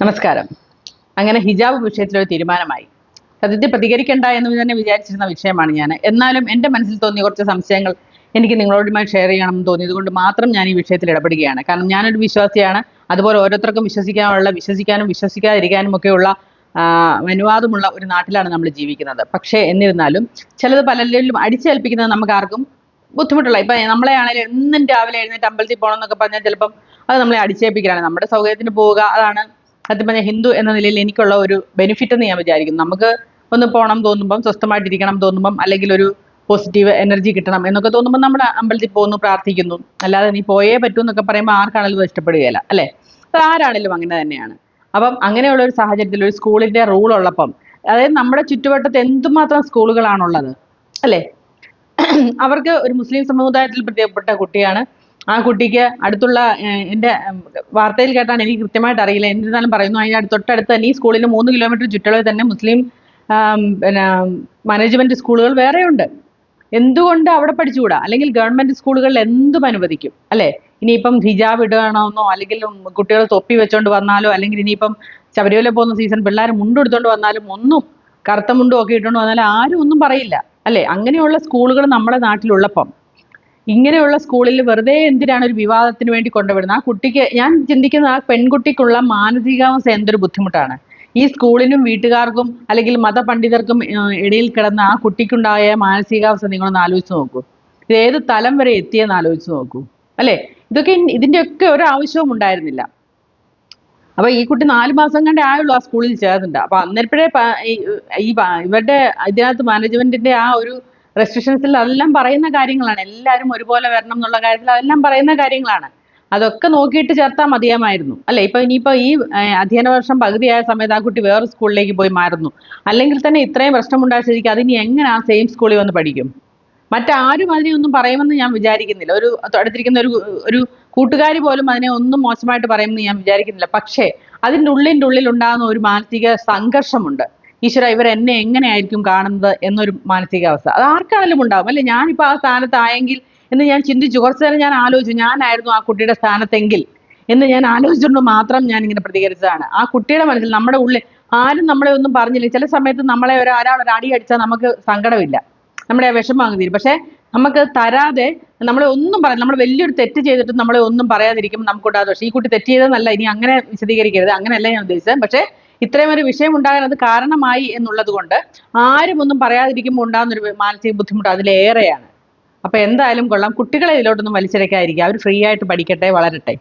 നമസ്കാരം. അങ്ങനെ ഹിജാബ് വിഷയത്തിലൊരു തീരുമാനമായി. സത്യത്തിൽ പ്രതികരിക്കണ്ട എന്ന് തന്നെ വിചാരിച്ചിരുന്ന വിഷയമാണ് ഞാൻ. എന്നാലും എന്റെ മനസ്സിൽ തോന്നിയ കുറച്ച് സംശയങ്ങൾ എനിക്ക് നിങ്ങളോടുമായി ഷെയർ ചെയ്യണമെന്ന് തോന്നിയത് കൊണ്ട് മാത്രം ഞാൻ ഈ വിഷയത്തിൽ ഇടപെടുകയാണ്. കാരണം ഞാനൊരു വിശ്വാസിയാണ്. അതുപോലെ ഓരോരുത്തർക്കും വിശ്വസിക്കാനുള്ള വിശ്വസിക്കാനും വിശ്വസിക്കാതിരിക്കാനും ഒക്കെയുള്ള അനുവാദമുള്ള ഒരു നാട്ടിലാണ് നമ്മൾ ജീവിക്കുന്നത്. പക്ഷേ എന്നിരുന്നാലും ചിലത് പലരിലും അടിച്ചേൽപ്പിക്കുന്നത് നമുക്ക് ആർക്കും ബുദ്ധിമുട്ടുള്ള ഇപ്പം നമ്മളെ ആണെങ്കിലും എന്നും രാവിലെ എഴുന്നേറ്റ് അമ്പലത്തിൽ പോകണം എന്നൊക്കെ പറഞ്ഞാൽ ചിലപ്പം അത് നമ്മളെ അടിച്ചേൽപ്പിക്കലാണ്. നമ്മുടെ സൗകര്യത്തിന് പോവുക അതാണ് സത്യം പറഞ്ഞാൽ ഹിന്ദു എന്ന നിലയിൽ എനിക്കുള്ള ഒരു ബെനിഫിറ്റ് എന്ന് ഞാൻ വിചാരിക്കുന്നു. നമുക്ക് ഒന്ന് പോകണം തോന്നുമ്പം സ്വസ്ഥമായിട്ടിരിക്കണം തോന്നുമ്പം അല്ലെങ്കിൽ ഒരു പോസിറ്റീവ് എനർജി കിട്ടണം എന്നൊക്കെ തോന്നുമ്പോൾ നമ്മൾ അമ്പലത്തിൽ പോകുന്നു പ്രാർത്ഥിക്കുന്നു. അല്ലാതെ നീ പോയേ പറ്റൂ എന്നൊക്കെ പറയുമ്പോൾ ആർക്കാണെങ്കിലും ഇഷ്ടപ്പെടുകയില്ല അല്ലേ? അത് ആരാണെങ്കിലും അങ്ങനെ തന്നെയാണ്. അപ്പം അങ്ങനെയുള്ള ഒരു സാഹചര്യത്തിൽ ഒരു സ്കൂളിന്റെ റൂൾ ഉള്ളപ്പം അതായത് നമ്മുടെ ചുറ്റുവട്ടത്ത് എന്തുമാത്രം സ്കൂളുകളാണുള്ളത് അല്ലേ? അവർക്ക് ഒരു മുസ്ലിം സമുദായത്തിൽ പ്രിയപ്പെട്ട കുട്ടിയാണ് ആ കുട്ടിക്ക് അടുത്തുള്ള എന്റെ വാർത്തയിൽ കേട്ടാണ് എനിക്ക് കൃത്യമായിട്ട് അറിയില്ല. എന്നിരുന്നാലും പറയുന്നു അതിന് തൊട്ടടുത്ത് തന്നെ ഈ സ്കൂളിന് മൂന്ന് കിലോമീറ്റർ ചുറ്റളവിൽ തന്നെ മുസ്ലിം പിന്നെ മാനേജ്മെന്റ് സ്കൂളുകൾ വേറെയുണ്ട്. എന്തുകൊണ്ട് അവിടെ പഠിച്ചുകൂടാ? അല്ലെങ്കിൽ ഗവൺമെന്റ് സ്കൂളുകളിൽ എന്തും അനുവദിക്കും അല്ലേ? ഇനിയിപ്പം ഹിജാബ് ഇടണമെന്നോ അല്ലെങ്കിൽ കുട്ടികൾ തൊപ്പി വെച്ചോണ്ട് വന്നാലോ അല്ലെങ്കിൽ ഇനിയിപ്പം ശബരിമല പോകുന്ന സീസൺ പിള്ളേർ മുണ്ടെടുത്തോണ്ട് വന്നാലും ഒന്നും കറുത്ത മുണ്ടും ഒക്കെ ഇട്ടുകൊണ്ട് വന്നാലും ആരും ഒന്നും പറയില്ല അല്ലേ? അങ്ങനെയുള്ള സ്കൂളുകൾ നമ്മുടെ നാട്ടിലുള്ളപ്പം. ഇങ്ങനെയുള്ള സ്കൂളിൽ വെറുതെ എന്തിനാണ് ഒരു വിവാദത്തിന് വേണ്ടി കൊണ്ടുവിടുന്നത് ആ കുട്ടിക്ക് ഞാൻ ചിന്തിക്കുന്നത് ആ പെൺകുട്ടിക്കുള്ള മാനസികാവസ്ഥ എന്തൊരു ബുദ്ധിമുട്ടാണ്. ഈ സ്കൂളിനും വീട്ടുകാർക്കും അല്ലെങ്കിൽ മതപണ്ഡിതർക്കും ഇടയിൽ കിടന്ന ആ കുട്ടിക്കുണ്ടായ മാനസികാവസ്ഥ നിങ്ങളൊന്ന് ആലോചിച്ച് നോക്കൂ. ഇത് ഏത് തലം വരെ എത്തിയെന്ന് ആലോചിച്ച് നോക്കൂ. അല്ലേ? ഇതൊക്കെ ഇതിന്റെയൊക്കെ ഒരു ആവശ്യവും ഉണ്ടായിരുന്നില്ല. അപ്പൊ ഈ കുട്ടി നാല് മാസം കണ്ടേ ആയുള്ളൂ ആ സ്കൂളിൽ ചേർന്നിട്ട്. അപ്പൊ അന്നേരപ്പോഴേ ഈ ഇവരുടെ ഇതിനകത്ത് മാനേജ്മെന്റിന്റെ ആ ഒരു റെസ്ട്രിക്ഷൻസിൽ അതെല്ലാം പറയുന്ന കാര്യങ്ങളാണ്. എല്ലാവരും ഒരുപോലെ വരണം എന്നുള്ള കാര്യത്തിൽ അതെല്ലാം പറയുന്ന കാര്യങ്ങളാണ്. അതൊക്കെ നോക്കിയിട്ട് ചേർത്താൽ മതിയാമായിരുന്നു. അല്ലെ? ഇപ്പൊ ഇനിയിപ്പോ ഈ അധ്യയന വർഷം പകുതിയായ സമയത്ത് ആ കുട്ടി വേറെ സ്കൂളിലേക്ക് പോയി മാറുന്നു. അല്ലെങ്കിൽ തന്നെ ഇത്രയും പ്രശ്നമുണ്ടായ സ്ഥിതിക്ക് അതിനി എങ്ങനെ ആ സെയിം സ്കൂളിൽ വന്ന് പഠിക്കും? മറ്റാരും അതിനെയൊന്നും പറയുമെന്ന് ഞാൻ വിചാരിക്കുന്നില്ല. ഒരു അടുത്തിരിക്കുന്ന ഒരു ഒരു കൂട്ടുകാരി പോലും അതിനെ ഒന്നും മോശമായിട്ട് പറയുമെന്ന് ഞാൻ വിചാരിക്കുന്നില്ല. പക്ഷേ അതിന്റെ ഉള്ളിന്റെ ഉള്ളിൽ ഉണ്ടാകുന്ന ഒരു മാനസിക സംഘർഷമുണ്ട്. ഈശ്വര ഇവർ എന്നെ എങ്ങനെയായിരിക്കും കാണുന്നത് എന്നൊരു മാനസികാവസ്ഥ. അത് ആർക്കാണെങ്കിലും ഉണ്ടാവും. അല്ലെ? ഞാനിപ്പോൾ ആ സ്ഥാനത്തായെങ്കിൽ എന്ന് ഞാൻ ചിന്തിച്ചു. കുറച്ചു നേരം ഞാൻ ആലോചിച്ചു. ഞാനായിരുന്നു ആ കുട്ടിയുടെ സ്ഥാനത്തെങ്കിൽ എന്ന് ഞാൻ ആലോചിച്ചുകൊണ്ട് മാത്രം ഞാൻ ഇങ്ങനെ പ്രതികരിച്ചതാണ്. ആ കുട്ടിയുടെ മനസ്സിൽ നമ്മുടെ ഉള്ളിൽ ആരും നമ്മളെ ഒന്നും പറഞ്ഞില്ല. ചില സമയത്ത് നമ്മളെ ഒരു ഒരാൾ ഒരു അടി അടിച്ചാൽ നമുക്ക് സങ്കടമില്ല. നമ്മുടെ ആ വിഷമം അങ്ങ് തീരും. പക്ഷെ നമുക്ക് തരാതെ നമ്മളെ ഒന്നും പറയാം നമ്മൾ വലിയൊരു തെറ്റ് ചെയ്തിട്ട് നമ്മളെ ഒന്നും പറയാതിരിക്കുമ്പോൾ നമുക്കുണ്ടാകും പക്ഷേ ഈ കുട്ടി തെറ്റ് ചെയ്തതെന്നല്ല ഇനി അങ്ങനെ വിശദീകരിക്കരുത്. അങ്ങനെയല്ല ഞാൻ ഉദ്ദേശിച്ചത്. പക്ഷേ ഇത്രയും ഒരു വിഷയം ഉണ്ടാകാൻ അത് കാരണമായി എന്നുള്ളത് കൊണ്ട് ആരും ഒന്നും പറയാതിരിക്കുമ്പോൾ ഉണ്ടാകുന്ന ഒരു മാനസിക ബുദ്ധിമുട്ട് അതിലേറെയാണ്. അപ്പൊ എന്തായാലും കൊള്ളാം. കുട്ടികളെ ഇതിലോട്ടൊന്നും വലിച്ചിഴക്കാതിരിക്കുക. അവർ ഫ്രീ ആയിട്ട് പഠിക്കട്ടെ വളരട്ടെ.